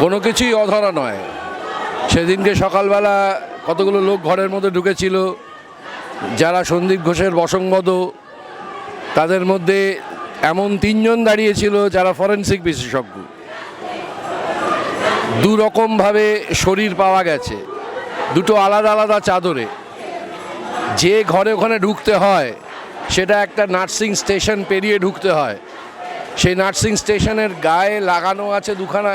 কোনো কিছুই অধরা নয়। সেদিনকে সকালবেলা কতগুলো লোক ঘরের মধ্যে ঢুকেছিল, যারা সন্দীপ ঘোষের বসংবদ তাদের মধ্যে এমন তিনজন দাঁড়িয়েছিল যারা ফরেনসিক বিশেষজ্ঞ। দু রকমভাবে শরীর পাওয়া গেছে, দুটো আলাদা আলাদা চাদরে। যে ঘরে ওখানে ঢুকতে হয়, সেটা একটা নার্সিং স্টেশন পেরিয়ে ঢুকতে হয়। সেই নার্সিং স্টেশনের গায়ে লাগানো আছে দুখানা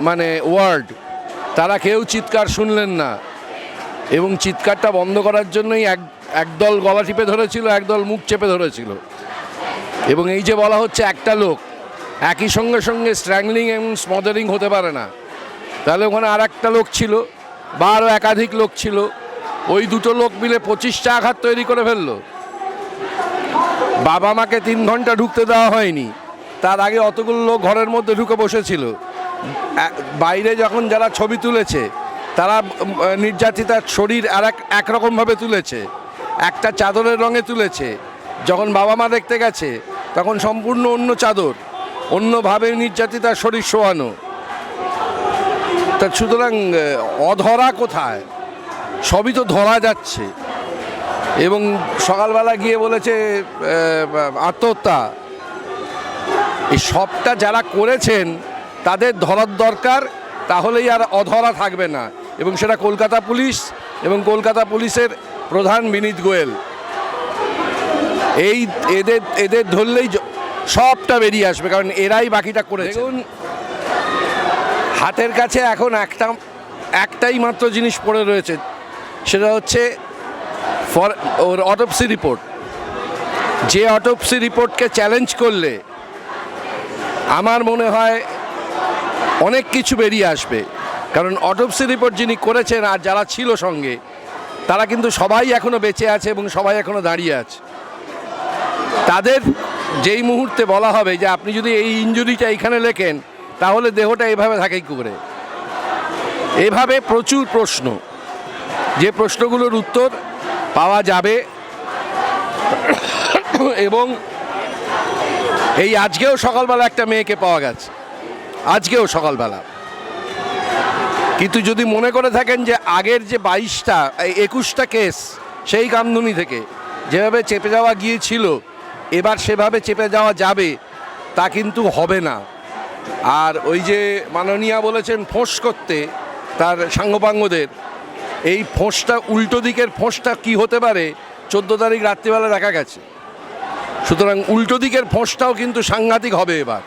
মানে ওয়ার্ড, তারা কেউ চিৎকার শুনলেন না। এবং চিৎকারটা বন্ধ করার জন্যই এক একদল গলা টিপে ধরেছিল, একদল মুখ চেপে ধরেছিল। এবং এই যে বলা হচ্ছে একটা লোক, একই সঙ্গে সঙ্গে স্ট্র্যাংলিং এবং স্মদারিং হতে পারে না। তাহলে ওখানে আর একটা লোক ছিল বা আরও একাধিক লোক ছিল। ওই দুটো লোক মিলে পঁচিশটা আঘাত তৈরি করে ফেলল। বাবা মাকে তিন ঘণ্টা ঢুকতে দেওয়া হয়নি। তার আগে অতগুলো লোক ঘরের মধ্যে ঢুকে বসেছিল। বাইরে যখন যারা ছবি তুলেছে, তারা নির্যাতিতার শরীর আর এক, একরকমভাবে তুলেছে। একটা চাদরের রঙে তুলেছে। যখন বাবা মা দেখতে গেছে, তখন সম্পূর্ণ অন্য চাদর, অন্যভাবে নির্যাতিতার শরীর শোয়ানো। তা সুতরাং অধরা কোথায়? সবই তো ধরা যাচ্ছে। এবং সকালবেলা গিয়ে বলেছে আত্মহত্যা। এই সবটা যারা করেছেন তাদের ধরার দরকার তাহলেই আর অধরা থাকবে না। এবং সেটা কলকাতা পুলিশ এবং কলকাতা পুলিশের প্রধান বিনীত গোয়েল। এই এদের এদের ধরলেই সবটা বেরিয়ে আসবে কারণ এরাই বাকিটা করে দেখুন হাতের কাছে এখন একটা একটাই মাত্র জিনিস পড়ে রয়েছে সেটা হচ্ছে ফর ওর অটোপসি রিপোর্ট যে অটোপসি রিপোর্টকে চ্যালেঞ্জ করলে আমার মনে হয় অনেক কিছু বেরিয়ে আসবে। কারণ অটোপসি রিপোর্ট যিনি করেছেন আর যারা ছিল সঙ্গে, তারা কিন্তু সবাই এখনও বেঁচে আছে এবং সবাই এখনও দাঁড়িয়ে আছে। তাদের যেই মুহূর্তে বলা হবে যে আপনি যদি এই ইঞ্জুরিটা এখানে লেখেন, তাহলে দেহটা এভাবে থাকে করে? এভাবে প্রচুর প্রশ্ন। যে প্রশ্নগুলোর উত্তর পাওয়া যাবে। এবং এই আজকেও সকালবেলা একটা মেয়েকে পাওয়া গেছে। আজকেও সকালবেলা। কিন্তু যদি মনে করে থাকেন যে আগের যে বাইশটা একুশটা কেস, সেই কামদুনি থেকে যেভাবে চেপে যাওয়া গিয়েছিল, এবার সেভাবে চেপে যাওয়া যাবে, তা কিন্তু হবে না। আর ওই যে মাননীয়া বলেছেন ফোঁস করতে, তার সাঙ্গপাঙ্গদের, এই ফোঁসটা, উল্টো দিকের ফোঁসটা কি হতে পারে, চোদ্দ তারিখ রাত্রিবেলা দেখা গেছে। সুতরাং উল্টো দিকের ফোঁসটাও কিন্তু সাংঘাতিক হবে এবার।